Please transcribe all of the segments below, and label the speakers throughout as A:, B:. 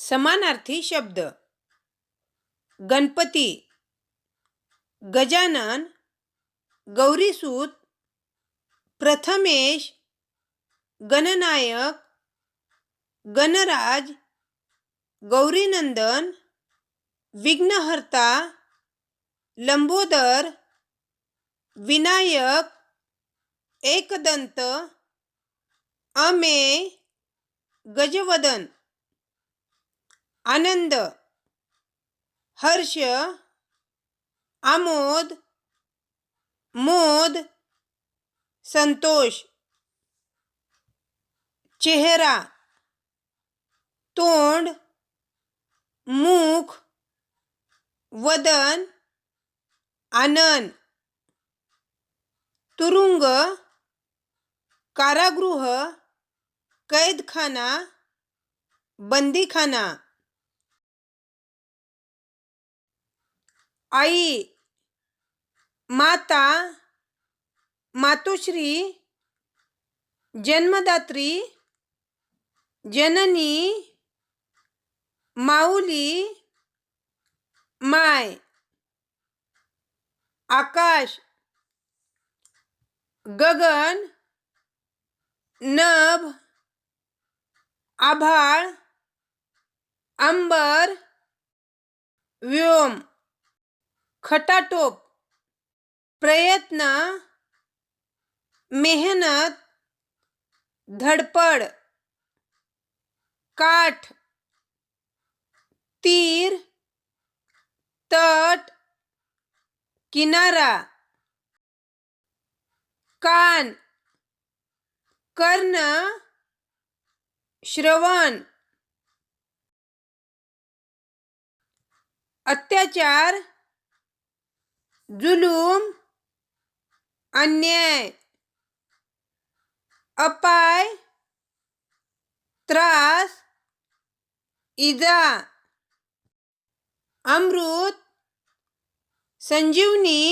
A: समानार्थी शब्द. गणपती गजानन गौरीसूत प्रथमेश गणनायक गणराज गौरीनंदन विघ्नहर्ता लंबोदर विनायक एकदंत अमे गजवदन. आनंद हर्ष आमोद मोद संतोष चेहरा तोंड मुख वदन आनंद तुरुंग कारागृह कैदखाना बंदीखाना. आई माता मातोश्री जन्मदात्री जननी माऊली माय आकाश गगन नभ आभाळ अंबर व्योम। खटाटोप प्रयत्न मेहनत धडपड काठ तीर तट किनारा कान कर्ण श्रवण अत्याचार जुलूम अन्याय अपाय त्रास इजा अमृत संजीवनी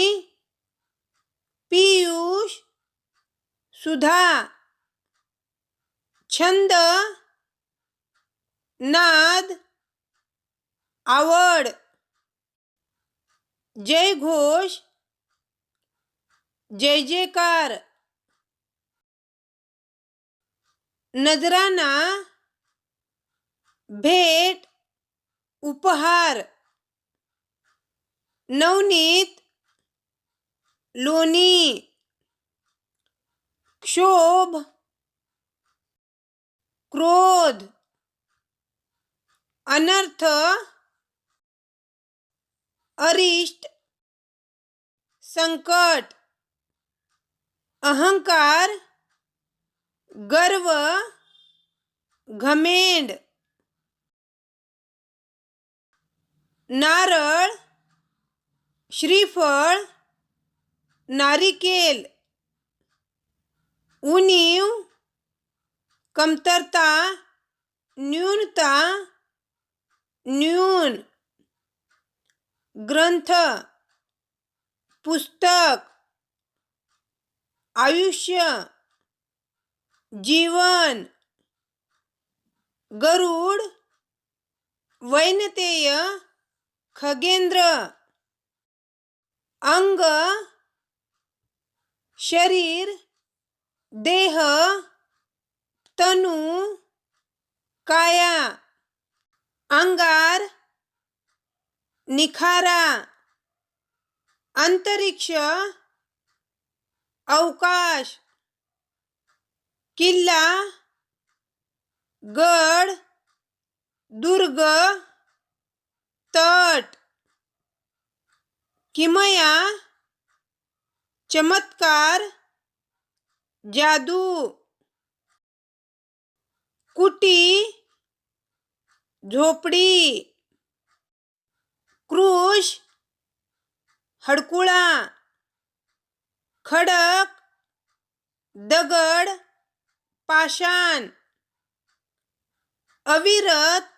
A: पीयूष सुधा छंद नाद आवड. जय घोष जय जयकार। नजराना भेट उपहार। नवनीत लोणी क्षोभ क्रोध। अनर्थ अरिष्ट संकट अहंकार गर्व घमेंड नारळ श्रीफळ नारिकेल उणीव कमतरता न्यूनता न्यून. ग्रंथ पुस्तक आयुष्य जीवन गरुड वैनतेय खगेंद्र अंग शरीर देह तनु काया अंगार निखारा। अंतरिक्ष अवकाश किल्ला गड दुर्ग तट किमया चमत्कार जादू कुटी झोपडी। क्रूश हडकुळा खडक दगड पाषाण अविरत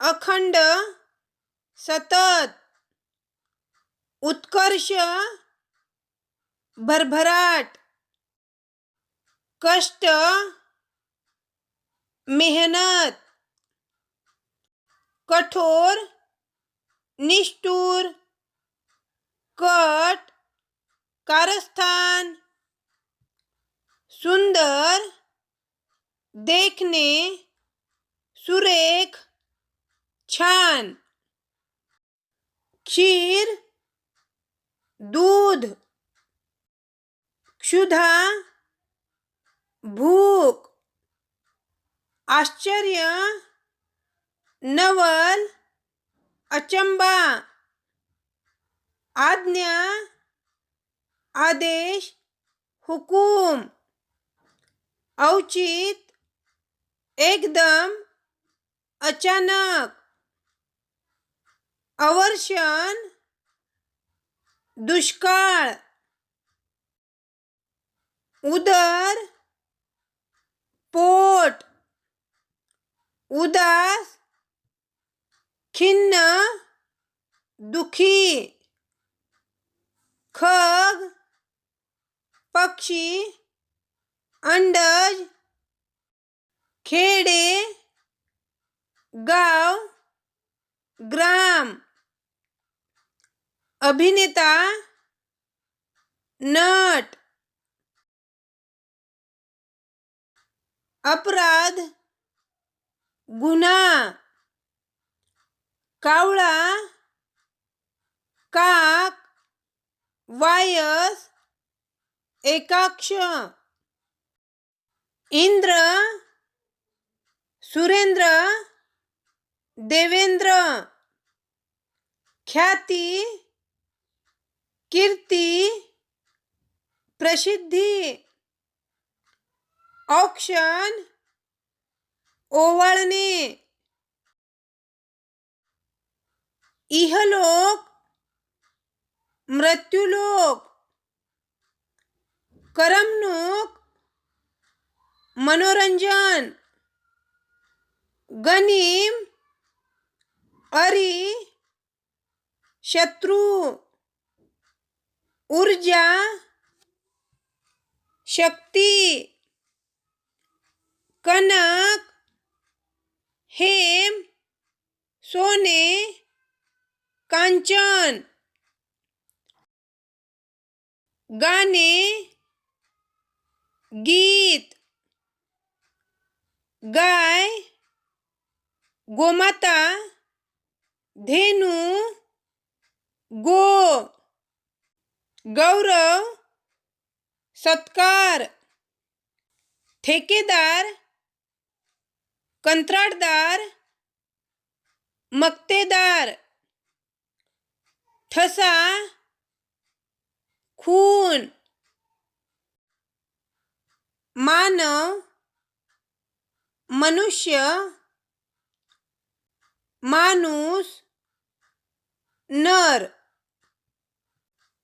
A: अखंड सतत उत्कर्ष भरभराट कष्ट मेहनत कठोर निष्ठुर कट कारस्थान सुंदर देखने सुरेख छान क्षीर दूध क्षुधा भूक आश्चर्य नवल अचंबा। आज्ञा आदेश हुकूम। औचित एकदम अचानक। अवर्षण दुष्काळ। उदर पोट। उदास खिन्न दुखी खग पक्षी अंडज खेडे गाँव ग्राम अभिनेता नट अपराध गुन्हा। कावळा काक वायस एकाक्ष इंद्र सुरेंद्र देवेंद्र ख्याती कीर्ती प्रसिद्धी औक्षण ओवाळणे. इहलोक मृत्यूलोक करमणूक मनोरंजन गनीम अरी शत्रू ऊर्जा शक्ती कनक हेम सोने कांचन। गाने गीत गाय गोमाता धेनू गो गौरव सत्कार ठेकेदार कंत्राटदार मक्तेदार। ठसा खून मानव मनुष्य माणूस नर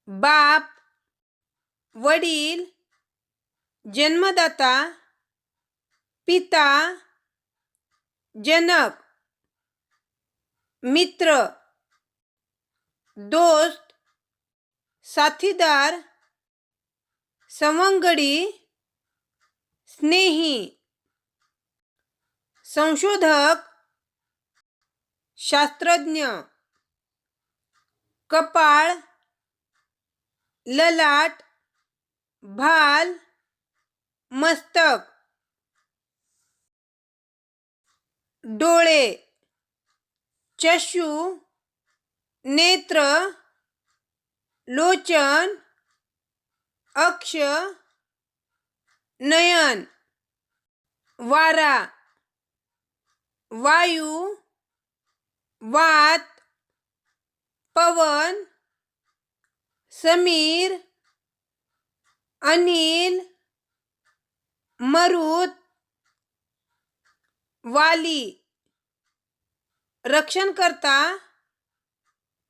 A: बाप वडील जन्मदाता पिता जनक मित्र. दोस्त साथीदार सवंगडी स्नेही संशोधक शास्त्रज्ञ कपाळ ललाट भाल मस्तक डोळे चशू नेत्र लोचन अक्ष नयन वारा वायू वात पवन समीर अनिल मरुत वाली रक्षणकर्ता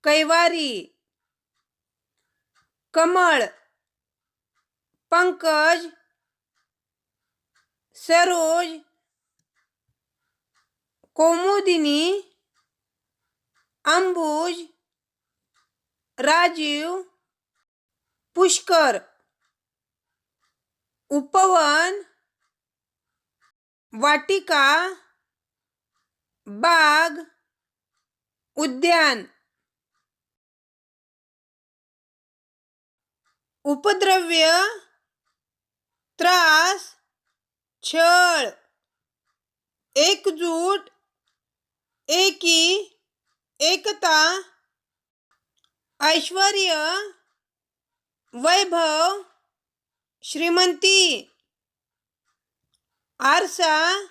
A: कैवारी कमल पंकज सरोज कोमुदिनी अंबुज राजीव पुष्कर उपवन वाटिका बाग उद्यान। उपद्रव्य त्रास छळ. एकजूट एकी एकता ऐश्वर्य वैभव श्रीमंती. आरसा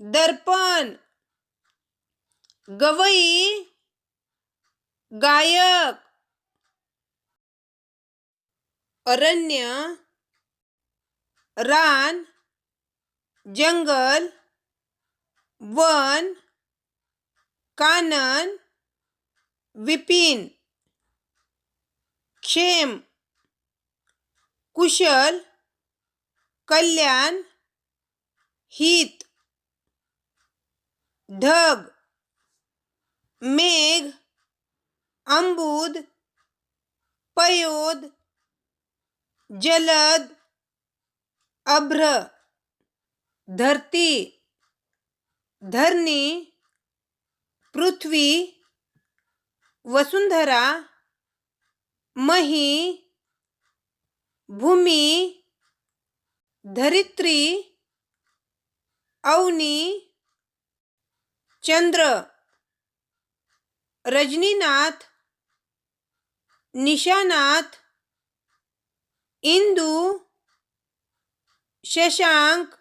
A: दर्पण. गवई गायक. अरण्य रान जंगल वन कानन विपिन क्षेम कुशल कल्याण हित ढग मेघ अंबुद पयोद जलद अभ्र धरती धरणी पृथ्वी वसुंधरा मही भूमी धरित्री अवनी चंद्र रजनीनाथ निशानाथ इंदू शशांक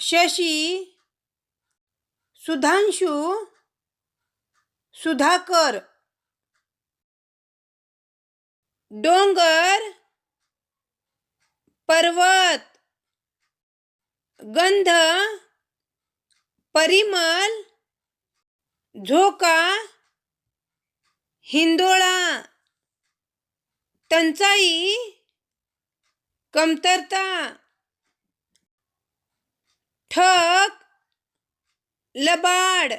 A: शशी सुधांशु सुधाकर डोंगर पर्वत गंध परिमल झोका हिंदोळा टंचाई कमतरता ठक लबाड.